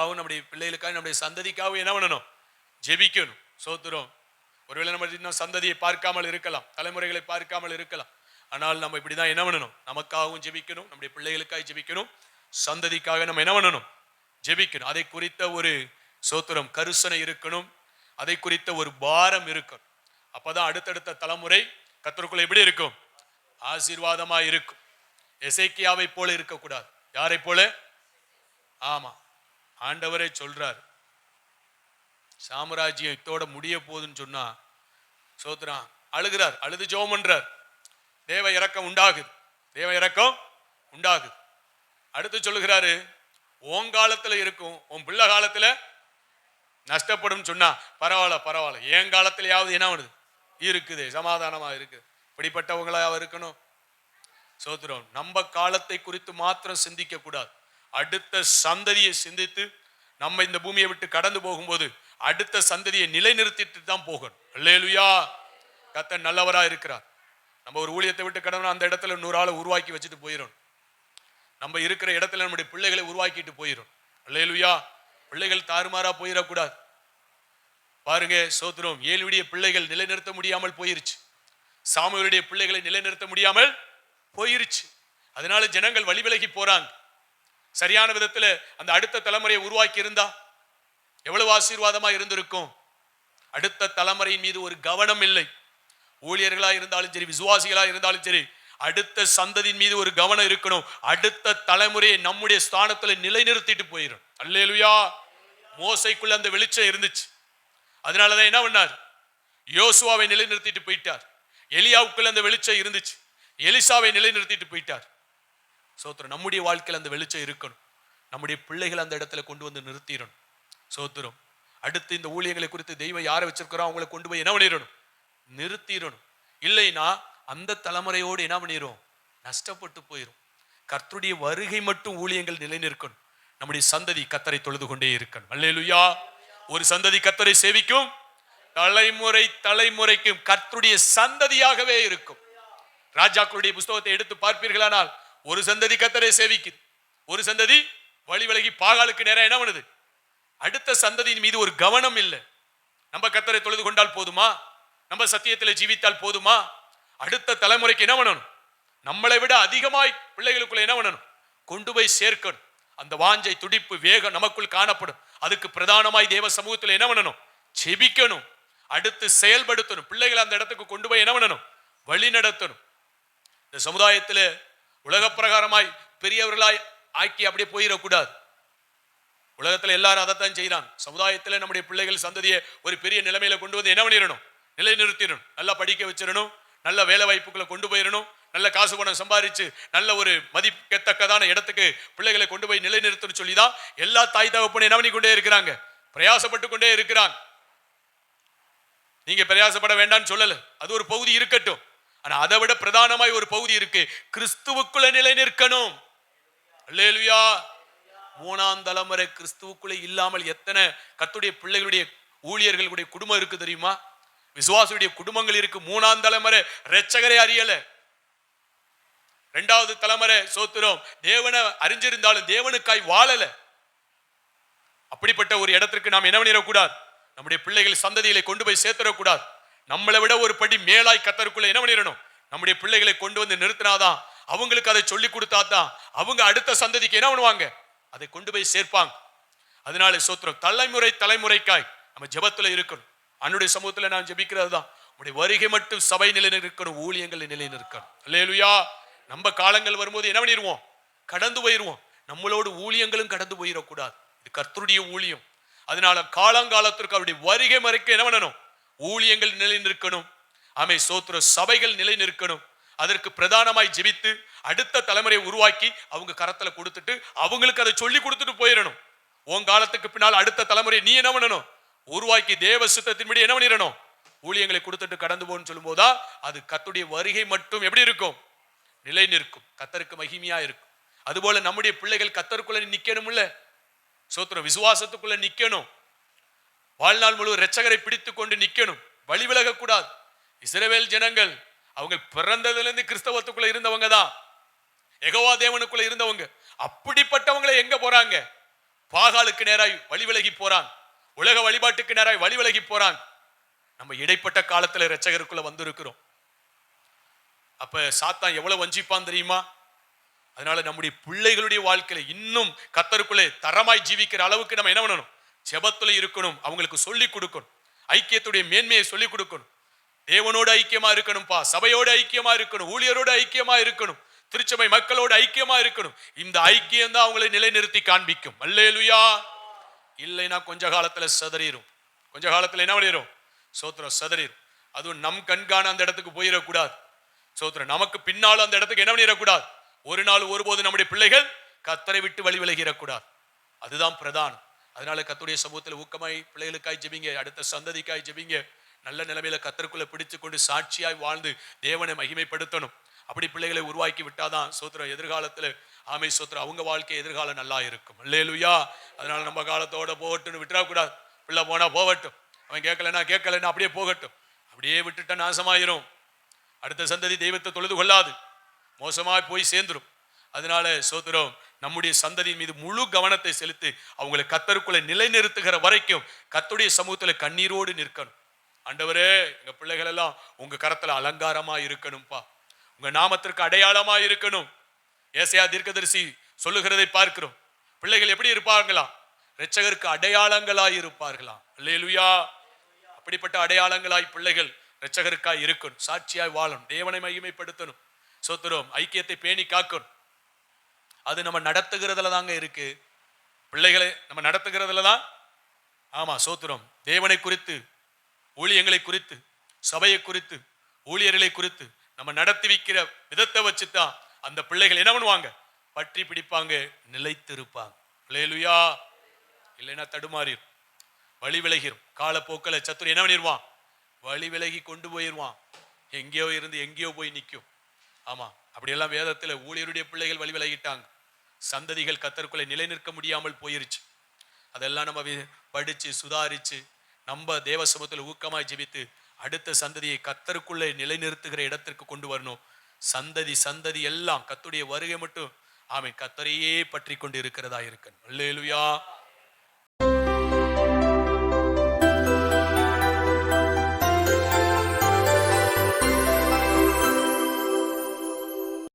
நமக்காகவும் நம்முடைய பிள்ளைகளுக்காக நம்முடைய சந்ததிக்காகவும் என்ன பண்ணணும்? ஜெபிக்கணும். சோத்துறோம். ஒருவேளை நம்ம இன்னும் சந்ததியை பார்க்காமல் இருக்கலாம். தலைமுறைகளை பார்க்காமல் இருக்கலாம். ஆனால் நம்ம இப்படி தான் என்ன பண்ணணும்? நமக்காகவும் ஜெபிக்கணும். நம்முடைய பிள்ளைகளுக்காக ஜெபிக்கணும். சந்ததிக்காக நம்ம என்ன பண்ணணும்? ஜெபிக்கணும். அதை குறித்த ஒரு சோத்திரம் கருசனை இருக்கணும். அதை குறித்த ஒரு பாரம் இருக்கணும். அப்போதான் அடுத்தடுத்த தலைமுறை கத்தருக்குள்ள எப்படி இருக்கும்? ஆசீர்வாதமாக இருக்கும். எசைக்கியாவை போல இருக்கக்கூடாது. யாரை போல? ஆமாம் ஆண்டவரே சொல்றார். சாம்ராஜ்யம் இத்தோட முடிய போகுதுன்னு சொன்னா சோத்ரான் அழுகிறார் அழுது ஜெபம் பண்றார். தேவ இறக்கம் உண்டாகுது. தேவ இறக்கம் உண்டாகுது. அடுத்து சொல்லுகிறாரு உன் காலத்துல இருக்கும் உன் பிள்ளை காலத்துல நஷ்டப்படும் சொன்னா பரவாயில்ல பரவாயில்ல. என் காலத்திலேயாவது என்ன பண்ணுது இருக்குது சமாதானமா இருக்குது. இப்படிப்பட்டவங்களா இருக்கணும். சோத்ரம் நம்ம காலத்தை குறித்து மாத்திரம் சிந்திக்க கூடாது அடுத்த சந்ததியை சிந்தித்து நம்ம இந்த பூமியை விட்டு கடந்து போகும்போது அடுத்த சந்ததியை நிலைநிறுத்திட்டு தான் போகணும். அல்லேலுயா. கத்தர் நல்லவரா இருக்கிறார். நம்ம ஒரு ஊழியத்தை விட்டு கடவுள் அந்த இடத்துல நூறு ஆளை உருவாக்கி வச்சுட்டு போயிடும் நம்ம இருக்கிற இடத்துல நம்முடைய பிள்ளைகளை உருவாக்கிட்டு போயிடும் அல்லேலுயா. பிள்ளைகள் தாறுமாறா போயிடக்கூடாது. பாருங்க சோத்திரம் ஏழுடைய பிள்ளைகள் நிலைநிறுத்த முடியாமல் போயிருச்சு. சாமியருடைய பிள்ளைகளை நிலைநிறுத்த முடியாமல் போயிருச்சு. அதனால ஜனங்கள் வழிவிலகி போறாங்க. சரியான விதத்துல அந்த அடுத்த தலைமுறையை உருவாக்கி இருந்தா எவ்வளவு ஆசீர்வாதமா இருந்திருக்கும்? அடுத்த தலைமுறையின் மீது ஒரு கவனம் இல்லை. ஊழியர்களா இருந்தாலும் சரி விசுவாசிகளா இருந்தாலும் சரி அடுத்த சந்ததியின் மீது ஒரு கவனம் இருக்கணும். அடுத்த தலைமுறையை நம்முடைய ஸ்தானத்துல நிலைநிறுத்திட்டு போயிடும் அல்லேலுயா! மோசைக்குள்ள அந்த வெளிச்சம் இருந்துச்சு. அதனாலதான் என்ன பண்ணார்? யோசுவாவை நிலைநிறுத்திட்டு போயிட்டார். எலியாவுக்குள்ள அந்த வெளிச்சம் இருந்துச்சு. எலிசாவை நிலைநிறுத்திட்டு போயிட்டார். சோத்திரம் நம்முடைய வாழ்க்கையில் அந்த வெளிச்சம் இருக்கணும். நம்முடைய பிள்ளைகள் அந்த இடத்துல கொண்டு வந்து நிறுத்திடணும். சோத்திரம் அடுத்து இந்த ஊழியங்களை குறித்து தெய்வம் யாரை வச்சிருக்கிறோம் அவங்கள கொண்டு போய் என்ன பண்ணிடணும்? நிறுத்திடணும். இல்லைன்னா அந்த தலைமுறையோடு என்ன பண்ணிடும் நஷ்டப்பட்டு போயிடும் கர்த்தருடைய வருகை மட்டும் ஊழியங்கள் நிலைநிற்கணும். நம்முடைய சந்ததி கத்தரை தொழுது கொண்டே இருக்கணும். அல்லேலுயா. ஒரு சந்ததி கத்தரை சேவிக்கும். தலைமுறை தலைமுறைக்கும் கர்த்தருடைய சந்ததியாகவே இருக்கும். ராஜாக்களுடைய புஸ்தகத்தை எடுத்து பார்ப்பீர்களானால் ஒரு சந்ததி கத்தரை சேவிக்குது ஒரு சந்ததி வழி விலகி பாகாலுக்கு நேரம் என்ன பண்ணுது? அடுத்த சந்ததியின் மீது ஒரு கவனம் இல்லை. நம்ம கத்தரை தொழுது கொண்டால் போதுமா? நம்ம சத்தியத்தில் ஜீவித்தால் போதுமா? அடுத்த தலைமுறைக்கு என்ன பண்ணணும்? நம்மளை விட அதிகமாய் பிள்ளைகளுக்குள்ள என்ன பண்ணணும்? கொண்டு போய் சேர்க்கணும். அந்த வாஞ்சை துடிப்பு வேகம் நமக்குள் காணப்படும். அதுக்கு பிரதானமாய் தேவ சமூகத்தில் என்ன பண்ணணும்? செபிக்கணும். அடுத்து செயல்படுத்தணும். பிள்ளைகளை அந்த இடத்துக்கு கொண்டு போய் என்ன பண்ணணும்? வழி நடத்தணும் இந்த சமுதாயத்தில் உலக பிரகாரமாய் பெரியவர்களாய் ஆக்கி அப்படியே போயிடக்கூடாது. உலகத்தில் எல்லாரும் அதைத்தான் செய்கிறான் சமுதாயத்தில் நம்முடைய பிள்ளைகள் சந்ததியை ஒரு பெரிய நிலைமையில கொண்டு வந்து என்ன பண்ணிடணும்? நிலைநிறுத்திடணும். நல்லா படிக்க வச்சிடணும். நல்ல வேலை வாய்ப்புகளை கொண்டு போயிடணும். நல்ல காசு பணம் சம்பாதிச்சு நல்ல ஒரு மதிக்கத்தக்கதான இடத்துக்கு பிள்ளைகளை கொண்டு போய் நிலைநிறுத்தணும் சொல்லி தான் எல்லா தாய் தகப்பனும் என்ன பண்ணி கொண்டே இருக்கிறாங்க? பிரயாசப்பட்டு கொண்டே இருக்கிறாங்க. நீங்க பிரயாசப்பட வேண்டாம்னு சொல்லல. அது ஒரு பகுதி இருக்கட்டும். ஆனா அதை விட பிரதானமாய் ஒரு பகுதி இருக்கு. கிறிஸ்துவுக்குள்ள நிலை நிற்கணும் அல்லேலுயா. மூணாம் தலைமுறை கிறிஸ்துவுக்குள்ளே இல்லாமல் எத்தனை கத்துடைய பிள்ளைகளுடைய ஊழியர்களுடைய குடும்பம் இருக்கு தெரியுமா? விசுவாசுடைய குடும்பங்கள் இருக்கு. மூணாம் தலைமுறை ரட்சகரை அறியல. ரெண்டாவது தலைமுறை சோத்திரம். தேவனை அறிஞ்சிருந்தாலும் தேவனுக்காய் வாழல. அப்படிப்பட்ட ஒரு இடத்திற்கு நாம் என்ன பண்ணிடக்கூடாது? நம்முடைய பிள்ளைகள் சந்ததிகளை கொண்டு போய் சேர்த்துடக்கூடாது. நம்மளை விட ஒரு படி மேலாய் கத்தருக்குள்ள என்ன பண்ணிடணும்? நம்முடைய பிள்ளைகளை கொண்டு வந்து நிறுத்தினாதான். அவங்களுக்கு அதை சொல்லி கொடுத்தாதான். அவங்க அடுத்த சந்ததிக்கு என்ன பண்ணுவாங்க? அதை கொண்டு போய் சேர்ப்பாங்க. அதனால சோத்திரம் தலைமுறை தலைமுறைக்காய் நம்ம ஜெபத்துல இருக்கணும். அன்னுடைய சமூகத்துல நான் ஜபிக்கிறது தான் உடைய வருகை மட்டும் சபை நிலை நிற்கணும் ஊழியங்கள் நிலை நிற்கணும் இல்லையா நம்ம காலங்கள் வரும்போது என்ன பண்ணிடுவோம்? கடந்து போயிடுவோம். நம்மளோட ஊழியங்களும் கடந்து போயிடக்கூடாது. இது கர்த்தருடைய ஊழியம். அதனால காலங்காலத்திற்கு அவருடைய வருகை மறைக்க என்ன பண்ணணும்? ஊழியங்கள் நிலை நிற்கணும் ஆமை சோத்திர சபைகள் நிலை நிற்கணும் அதற்கு பிரதானமாய் ஜெபித்து அடுத்த தலைமுறையை உருவாக்கி அவங்க கரத்துல கொடுத்துட்டு அவங்களுக்கு அதை சொல்லி கொடுத்துட்டு போயிடணும். உன் காலத்துக்கு பின்னால் அடுத்த தலைமுறை நீ என்ன பண்ணணும்? உருவாக்கி தேவ சுத்தத்தின்படி என்ன பண்ணிடணும்? ஊழியங்களை கொடுத்துட்டு கடந்து போன்னு சொல்லும்போதா அது கத்துடைய வருகை மட்டும் எப்படி இருக்கும்? நிலை நிற்கும் கத்தருக்கு மகிமையா இருக்கும். அதுபோல நம்முடைய பிள்ளைகள் கத்தருக்குள்ள நிக்கணும்ல? சோத்திரம் விசுவாசத்துக்குள்ள நிக்கணும். வாழ்நாள் முழு ரச்சகரை பிடித்து கொண்டு நிக்கணும். வழி விலகக்கூடாது. இஸ்ரவேல் ஜனங்கள் அவங்க பிறந்ததுல இருந்து கிறிஸ்தவத்துக்குள்ள இருந்தவங்க தான். எகவா தேவனுக்குள்ள இருந்தவங்க. அப்படிப்பட்டவங்களை எங்க போறாங்க? பாகாலுக்கு நேராய் வழி விலகி போறான். உலக வழிபாட்டுக்கு நேராய் வழி விலகி போறான். நம்ம இடைப்பட்ட காலத்துல இரட்சகருக்குள்ள வந்திருக்கிறோம். அப்ப சாத்தான் எவ்வளவு வஞ்சிப்பான் தெரியுமா? அதனால நம்முடைய பிள்ளைகளுடைய வாழ்க்கையில இன்னும் கத்தருக்குள்ளே தரமாய் ஜீவிக்கிற அளவுக்கு நம்ம என்ன பண்ணணும்? ஜெபத்துல இருக்கணும் அவங்களுக்கு சொல்லி கொடுக்கணும். ஐக்கியத்துடைய மேன்மையை சொல்லி கொடுக்கணும். தேவனோடு ஐக்கியமா இருக்கணும்ப்பா சபையோடு ஐக்கியமா இருக்கணும் ஊழியரோடு ஐக்கியமா இருக்கணும் திருச்சபை மக்களோடு ஐக்கியமா இருக்கணும். இந்த ஐக்கியம் தான் அவங்களை நிலைநிறுத்தி காண்பிக்கும். அல்லேலுயா. இல்லைன்னா கொஞ்ச காலத்துல சதறிடும் கொஞ்ச காலத்துல என்ன பண்ணிடும் சோத்திரம் சதறிடும் அதுவும் நம் கண்காண அந்த இடத்துக்கு போயிடக்கூடாது. சோத்திரம் நமக்கு பின்னாலும் அந்த இடத்துக்கு என்ன பண்ணிடக்கூடாது? ஒரு நாள் ஒருபோது நம்முடைய பிள்ளைகள் கத்தரை விட்டு வழி விலகிடக்கூடாது. அதுதான் பிரதானம். அதனால கத்துடைய சமூகத்தில் ஊக்கமாய் பிள்ளைகளுக்காய் ஜெபிங்க அடுத்த சந்ததிக்காய் ஜெபிங்க. நல்ல நிலைமையில கத்தருக்குள்ள பிடிச்சு கொண்டு சாட்சியாய் வாழ்ந்து தேவனை மகிமைப்படுத்தணும். அப்படி பிள்ளைகளை உருவாக்கி விட்டாதான் சோத்திரம் எதிர்காலத்துல ஆமை சோத்திரம் அவங்க வாழ்க்கை எதிர்காலம் நல்லா இருக்கும். அல்லேலுயா. அதனால நம்ம காலத்தோட போகட்டும்னு விட்டுறக்கூடாது பிள்ளை போனா போகட்டும். அவன் கேட்கலன்னா கேட்கலன்னா அப்படியே போகட்டும். அப்படியே விட்டுட்டா நாசமாயிரும். அடுத்த சந்ததி தெய்வத்தை தொழுது கொள்ளாது. மோசமாய் போய் சேர்ந்துரும். அதனால சோத்திரம் நம்முடைய சந்ததியின் மீது முழு கவனத்தை செலுத்தி அவங்களை கத்தருக்குள்ள நிலைநிறுத்துகிற வரைக்கும் கத்துடைய சமூகத்துல கண்ணீரோடு நிற்கணும். ஆண்டவரே எங்கள் பிள்ளைகள் எல்லாம் உங்க கரத்துல அலங்காரமா இருக்கணும்ப்பா. உங்க நாமத்திற்கு அடையாளமாக இருக்கணும். ஏசையா தீர்க்கதரிசி சொல்லுகிறதை பார்க்கிறோம். பிள்ளைகள் எப்படி இருப்பார்களா? இரட்சகருக்கு அடையாளங்களாய் இருப்பார்களாம் அல்லேலுயா. அப்படிப்பட்ட அடையாளங்களாய் பிள்ளைகள் இரட்சகருக்காய் இருக்கணும். சாட்சியாய் வாழணும். தேவனை மகிமைப்படுத்தணும். சோத்திரம் ஐக்கியத்தை பேணி காக்கணும். அது நம்ம நடத்துகிறதுல தாங்க இருக்கு. பிள்ளைகளை நம்ம நடத்துகிறதுல தான் ஆமா சோத்திரம். தேவனை குறித்து ஊழியங்களை குறித்து சபையை குறித்து ஊழியர்களை குறித்து நம்ம நடத்தி வைக்கிற விதத்தை வச்சு தான் அந்த பிள்ளைகள் என்ன பண்ணுவாங்க? பற்றி பிடிப்பாங்க நிலைத்திருப்பாங்க. லேலுயா இல்லைன்னா தடுமாறிடும் வழி விலகிரும். காலப்போக்கில் சத்துரு என்ன பண்ணிடுவான் வழி விலகி கொண்டு போயிடுவான் எங்கேயோ இருந்து எங்கேயோ போய் நிற்கும். ஆமா அப்படியெல்லாம் வேதத்தில் ஊழியருடைய பிள்ளைகள் வழி விலகிட்டாங்க. சந்ததிகள் கத்தருக்குள்ளே நிலைநிற்க முடியாமல் போயிருச்சு. அதெல்லாம் நம்ம படித்து படிச்சு சுதாரிச்சு நம்ம தேவ சமூகத்தில் ஊக்கமாய் ஜெபித்து அடுத்த சந்ததியை கத்தருக்குள்ளே நிலைநிறுத்துகிற இடத்திற்கு கொண்டு வரணும். சந்ததி சந்ததி எல்லாம் கத்துடைய வருகை மட்டும் ஆமை கத்தரையே பற்றி கொண்டு இருக்கிறதா இருக்கணும். அல்லேலுயா.